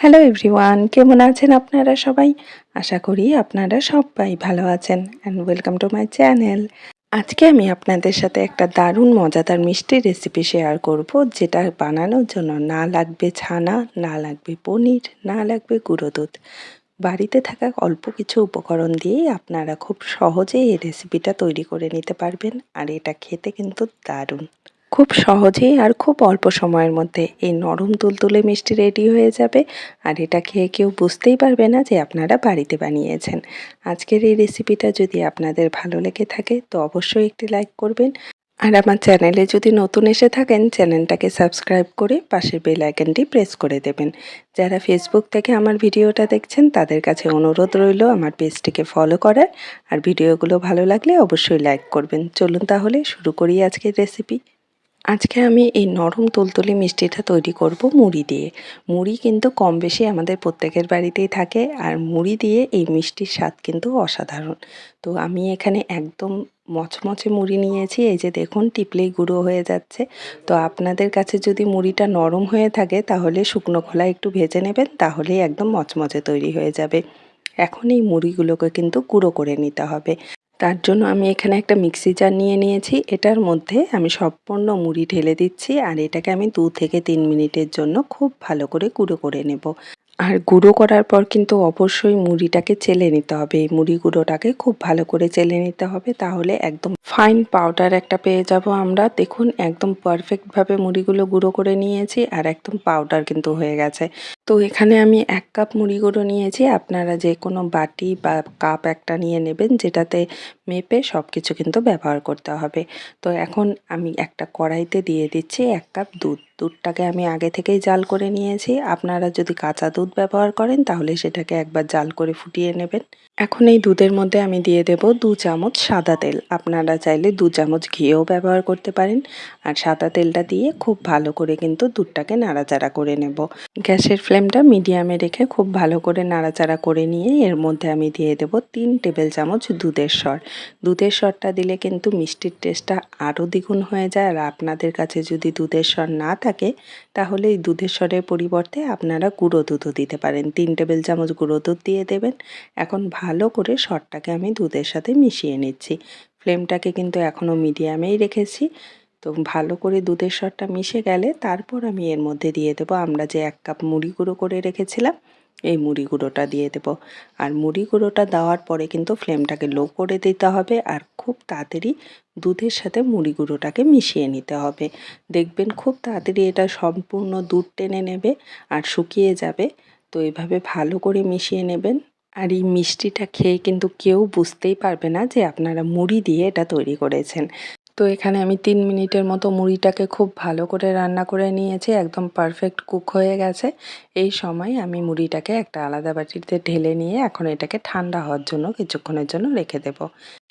Hello everyone কেমন আছেন আপনারা সবাই? আশা করি আপনারা সবাই ভালো আছেন and welcome to my channel আজকে আমি আপনাদের সাথে একটা দারুণ মজাদার মিষ্টি রেসিপি শেয়ার করব, যেটা বানানোর জন্য না লাগবে ছানা, না লাগবে পনির, না লাগবে গুঁড়ো দুধ। বাড়িতে থাকা অল্প কিছু উপকরণ দিয়েই আপনারা খুব সহজেই এই রেসিপিটা তৈরি করে নিতে পারবেন, আর এটা খেতে কিন্তু দারুণ। খুব সহজেই আর খুব অল্প সময়ের মধ্যে এই নরম তুলতুলে মিষ্টি রেডি হয়ে যাবে। আর এটা খেয়ে কেউ বুঝতেই পারবে না যে আপনারা বাড়িতে বানিয়েছেন। আজকের এই রেসিপিটা যদি আপনাদের ভালো লেগে থাকে, তো অবশ্যই একটি লাইক করবেন। আর আমার চ্যানেলে যদি নতুন এসে থাকেন, চ্যানেলটাকে সাবস্ক্রাইব করে পাশের বেল আইকনটি প্রেস করে দেবেন। যারা ফেসবুক থেকে আমার ভিডিওটা দেখছেন, তাদের কাছে অনুরোধ রইল আমার পেজটিকে ফলো করার। আর ভিডিওগুলো ভালো লাগলে অবশ্যই লাইক করবেন। চলুন তাহলে শুরু করি আজকের রেসিপি। আজকে আমি এই নরম তুলতুলে মিষ্টিটা তৈরি করব মুড়ি দিয়ে। মুড়ি কিন্তু কম বেশি আমাদের প্রত্যেকের বাড়িতেই থাকে আর মুড়ি দিয়ে এই মিষ্টির স্বাদ কিন্তু অসাধারণ। তো আমি এখানে একদম মচমচে মুড়ি নিয়েছি, এই যে দেখুন টিপলেই গুঁড়ো হয়ে যাচ্ছে। তো আপনাদের কাছে যদি মুড়িটা নরম হয়ে থাকে তাহলে শুকনো খোলা একটু ভেজে নেবেন, তাহলেই একদম মচমচে তৈরি হয়ে যাবে। এখন এই মুড়িগুলোকে কিন্তু গুঁড়ো করে নিতে হবে। তার জন্য আমি এখানে একটা মিক্সি জার নিয়ে নিয়েছি। এটার মধ্যে আমি সম্পূর্ণ মুড়ি ঢেলে দিচ্ছি আর এটাকে আমি দু থেকে তিন মিনিটের জন্য খুব ভালো করে কুড়ো করে নেব। আর গুঁড়ো করার পর কিন্তু অবশ্যই মুড়িটাকে চেলে নিতে হবে। এই মুড়ি গুঁড়োটাকে খুব ভালো করে চেলে নিতে হবে, তাহলে একদম ফাইন পাউডার একটা পেয়ে যাব আমরা। দেখুন, একদম পারফেক্টভাবে মুড়িগুলো গুঁড়ো করে নিয়েছি আর একদম পাউডার কিন্তু হয়ে গেছে। তো এখানে আমি এক কাপ মুড়ি গুঁড়ো নিয়েছি, আপনারা যে কোনো বাটি বা কাপ একটা নিয়ে নেবেন, যেটাতে মেপে সব কিছু কিন্তু ব্যবহার করতে হবে। তো এখন আমি একটা কড়াইতে দিয়ে দিচ্ছি এক কাপ দুধ। দুধটাকে আমি আগে থেকেই জাল করে নিয়েছি। আপনারা যদি কাঁচা দুধ ব্যবহার করেন, তাহলে সেটাকে একবার জাল করে ফুটিয়ে নেবেন। এখন এই দুধের মধ্যে আমি দিয়ে দেব দু চামচ সাদা তেল। আপনারা চাইলে দু চামচ ঘিও ব্যবহার করতে পারেন। আর সাদা তেলটা দিয়ে খুব ভালো করে কিন্তু দুধটাকে নাড়াচাড়া করে নেব। গ্যাসের ফ্লেমটা মিডিয়ামে রেখে খুব ভালো করে নাড়াচাড়া করে নিয়ে এর মধ্যে আমি দিয়ে দেব তিন টেবিল চামচ দুধের স্বর দুধের স্বরটা দিলে কিন্তু মিষ্টির টেস্টটা আরও দ্বিগুণ হয়ে যায়। আর আপনাদের কাছে যদি দুধের স্বর না থাকে, তাহলে এই দুধের স্বরের পরিবর্তে আপনারা গুঁড়ো দুধও দিতে পারেন। তিন টেবিল চামচ গুঁড়ো দুধ দিয়ে দেবেন। এখন ভালো করে সরটাকে আমি দুধের সাথে মিশিয়ে নিচ্ছি। ফ্লেমটাকে কিন্তু এখনও মিডিয়ামেই রেখেছি। তো ভালো করে দুধের সরটা মিশে গেলে তারপর আমি এর মধ্যে দিয়ে দেবো আমরা যে এক কাপ মুড়ি গুঁড়ো করে রেখেছিলাম, এই মুড়ি গুঁড়োটা দিয়ে দেব। আর মুড়ি গুঁড়োটা দেওয়ার পরে কিন্তু ফ্লেমটাকে লো করে দিতে হবে আর খুব তাড়াতাড়ি দুধের সাথে মুড়ি গুঁড়োটাকে মিশিয়ে নিতে হবে। দেখবেন খুব তাড়াতাড়ি এটা সম্পূর্ণ দুধ টেনে নেবে আর শুকিয়ে যাবে। তো এভাবে ভালো করে মিশিয়ে নেবেন। আর এই মিষ্টিটা খেয়ে কিন্তু কেউ বুঝতেই পারবে না যে আপনারা মুড়ি দিয়ে এটা তৈরি করেছেন। তো এখানে আমি তিন মিনিটের মতো মুড়িটাকে খুব ভালো করে রান্না করে নিয়েছি, একদম পারফেক্ট কুক হয়ে গেছে। এই সময় আমি মুড়িটাকে একটা আলাদা বাটিতে ঢেলে নিয়ে এখন এটাকে ঠান্ডা হওয়ার জন্য কিছুক্ষণের জন্য রেখে দেব।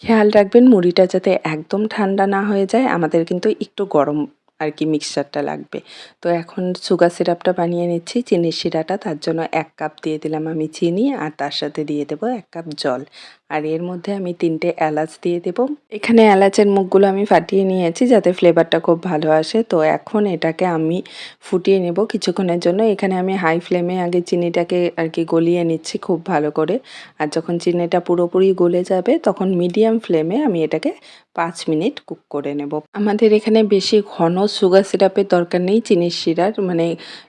খেয়াল রাখবেন মুড়িটা যাতে একদম ঠান্ডা না হয়ে যায়, আমাদের কিন্তু একটু গরম আর কি মিক্সচারটা লাগবে। তো এখন সুগার সিরাপটা বানিয়ে নিচ্ছি, চিনির শিরাটা, তার জন্য এক কাপ দিয়ে দিলাম আমি চিনি আর তার সাথে দিয়ে দেবো এক কাপ জল। আর এর মধ্যে আমি তিনটে এলাচ দিয়ে দেবো। এখানে এলাচের মুখগুলো আমি ফাটিয়ে নিয়েছি যাতে ফ্লেভারটা খুব ভালো আসে। তো এখন এটাকে আমি ফুটিয়ে নেব কিছুক্ষণের জন্য। এখানে আমি হাই ফ্লেমে আগে চিনিটাকে আর কি গলিয়ে নিচ্ছি খুব ভালো করে। আর যখন চিনিটা পুরোপুরি গলে যাবে, তখন মিডিয়াম ফ্লেমে আমি এটাকে পাঁচ মিনিট কুক করে নেব। আমাদের এখানে বেশি ঘন সুগার সিরাপের দরকার নেই। চিনির শিরার মানে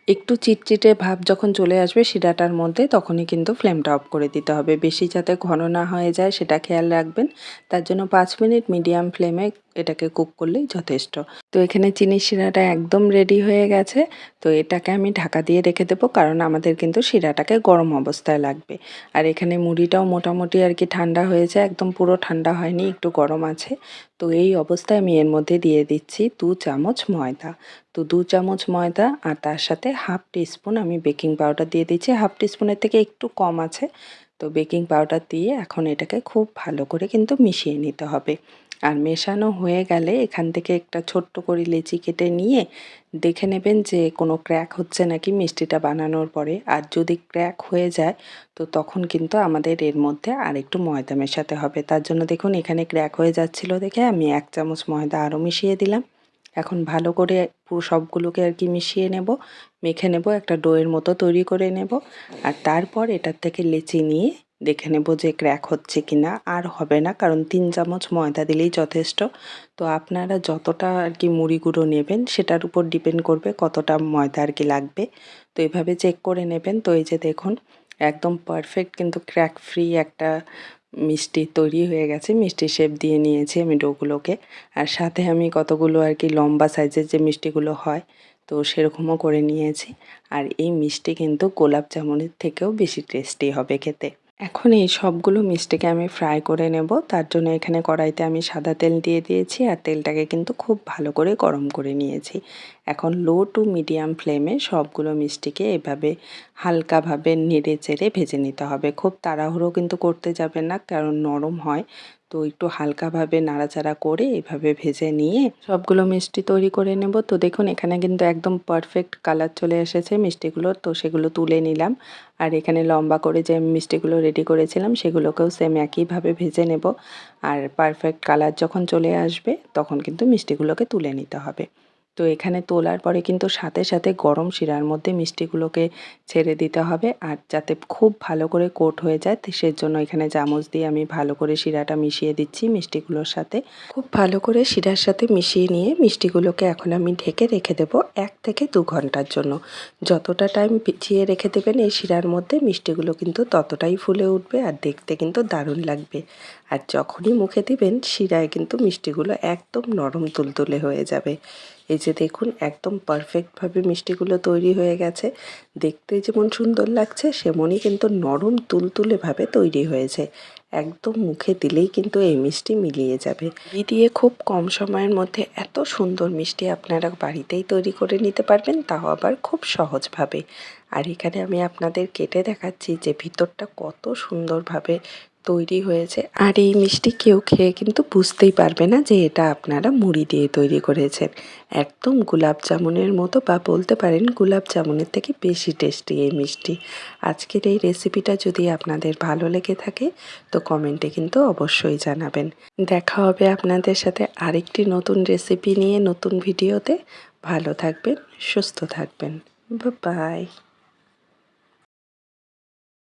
একটু চিটচিটে ভাব যখন চলে আসবে শিরাটার মধ্যে, তখনই কিন্তু ফ্লেমটা অফ করে দিতে হবে। বেশি যাতে ঘন না হয়ে যায় সেটা খেয়াল রাখবেন। তার জন্য পাঁচ মিনিট মিডিয়াম ফ্লেমে এটাকে কুক করলেই যথেষ্ট। তো এখানে চিনি শিরাটা একদম রেডি হয়ে গেছে। তো এটাকে আমি ঢাকা দিয়ে রেখে দেবো কারণ আমাদের কিন্তু শিরাটাকে গরম অবস্থায় লাগবে। আর এখানে মুড়িটাও মোটামুটি আর কি ঠান্ডা হয়েছে, একদম পুরো ঠান্ডা হয়নি, একটু গরম আছে। তো এই অবস্থায় আমি এর মধ্যে দিয়ে দিচ্ছি দু চামচ ময়দা। তো দু চামচ ময়দা আর তার সাথে হাফ টিস্পুন আমি বেকিং পাউডার দিয়ে দিচ্ছি। হাফ টিস্পুনের থেকে একটু কম আছে। তো বেকিং পাউডার দিয়ে এখন এটাকে খুব ভালো করে কিন্তু মিশিয়ে নিতে হবে। আর মেশানো হয়ে গেলে এখান থেকে একটা ছোট্ট করে লেচি কেটে নিয়ে দেখে নেবেন যে কোনো ক্র্যাক হচ্ছে নাকি মিষ্টিটা বানানোর পরে। আর যদি ক্র্যাক হয়ে যায়, তো তখন কিন্তু আমাদের এর মধ্যে আর একটু ময়দা মেশাতে হবে। তার জন্য দেখুন এখানে ক্র্যাক হয়ে যাচ্ছিল দেখে আমি এক চামচ ময়দা আরও মিশিয়ে দিলাম। এখন ভালো করে পুরো সবগুলোকে আর কি মিশিয়ে নেব। মেখে নেব, একটা ডোয়ের মতো তৈরি করে নেব। আর তারপর এটার থেকে লেচি নিয়ে দেখে নেব যে ক্র্যাক হচ্ছে কি না আর হবে না, কারণ তিন চামচ ময়দা দিলেই যথেষ্ট। তো আপনারা যতটা আর কি মুড়ি গুঁড়ো নেবেন, সেটার উপর ডিপেন্ড করবে কতটা ময়দা আর কি লাগবে। তো এভাবে চেক করে নেবেন। তো এই যে দেখুন, একদম পারফেক্ট কিন্তু ক্র্যাক ফ্রি একটা মিষ্টি তৈরি হয়ে গেছে, মিষ্টি শেপ দিয়ে নিয়েছি আমি ডোগুলোকে। আর সাথে আমি কতগুলো আর কি লম্বা সাইজের যে মিষ্টিগুলো হয়, তো সেরকমও করে নিয়েছি। আর এই মিষ্টি কিন্তু গোলাপ জামুনের থেকেও বেশি টেস্টি হবে খেতে। এখন এই সবগুলো মিষ্টিকে আমি ফ্রাই করে নেব। তার জন্য এখানে কড়াইতে আমি সাদা তেল দিয়ে দিয়েছি আর তেলটাকে কিন্তু খুব ভালো করে গরম করে নিয়েছি। এখন লো টু মিডিয়াম ফ্লেমে সবগুলো মিষ্টিকে এভাবে হালকাভাবে নেড়ে চেড়ে ভেজে নিতে হবে। খুব তাড়াহুড়ো কিন্তু করতে যাবে না, কারণ নরম হয়। তো একটু হালকাভাবে নাড়াচাড়া করে এভাবে ভেজে নিয়ে সবগুলো মিষ্টি তৈরি করে নেব। তো দেখুন, এখানে কিন্তু একদম পারফেক্ট কালার চলে এসেছে মিষ্টিগুলোর তো সেগুলো তুলে নিলাম। আর এখানে লম্বা করে যে মিষ্টিগুলো রেডি করেছিলাম, সেগুলোকেও সেম একইভাবে ভেজে নেব। আর পারফেক্ট কালার যখন চলে আসবে, তখন কিন্তু মিষ্টিগুলোকে তুলে নিতে হবে। তো এখানে তোলার পরে কিন্তু সাথে সাথে গরম শিরার মধ্যে মিষ্টিগুলোকে ছেড়ে দিতে হবে। আর যাতে খুব ভালো করে কোট হয়ে যায় সেজন্য এখানে চামচ দিয়ে আমি ভালো করে শিরাটা মিশিয়ে দিচ্ছি মিষ্টিগুলোর সাথে। খুব ভালো করে শিরার সাথে মিশিয়ে নিয়ে মিষ্টিগুলোকে এখন আমি ঢেকে রেখে দেবো এক থেকে দু ঘণ্টার জন্য। যতটা টাইম পিছিয়ে রেখে দেবেন এই শিরার মধ্যে, মিষ্টিগুলো কিন্তু ততটাই ফুলে উঠবে আর দেখতে কিন্তু দারুণ লাগবে। আর যখনই মুখে দিবেন, শিরায় কিন্তু মিষ্টিগুলো একদম নরম তুলতুলে হয়ে যাবে। এই যে দেখুন, একদম পারফেক্টভাবে মিষ্টিগুলো তৈরি হয়ে গেছে। দেখতে যেমন সুন্দর লাগছে, সেমনই কিন্তু নরম তুলতুলেভাবে তৈরি হয়েছে। একদম মুখে দিলেই কিন্তু এই মিষ্টি মিলিয়ে যাবে। ঘি দিয়ে খুব কম সময়ের মধ্যে এত সুন্দর মিষ্টি আপনারা বাড়িতেই তৈরি করে নিতে পারবেন, তাও আবার খুব সহজভাবে আর এখানে আমি আপনাদের কেটে দেখাচ্ছি যে ভিতরটা কত সুন্দরভাবে তৈরি হয়েছে। আর এই মিষ্টি কেউ খেয়ে কিন্তু বুঝতেই পারবে না যে এটা আপনারা মুড়ি দিয়ে তৈরি করেছেন। একদম গোলাপ জামুনের মতো বা বলতে পারেন গোলাপ জামুনের থেকে বেশি টেস্টি এই মিষ্টি। আজকের এই রেসিপিটা যদি আপনাদের ভালো লেগে থাকে, তো কমেন্টে কিন্তু অবশ্যই জানাবেন। দেখা হবে আপনাদের সাথে আরেকটি নতুন রেসিপি নিয়ে নতুন ভিডিওতে ভালো থাকবেন, সুস্থ থাকবেন। বাই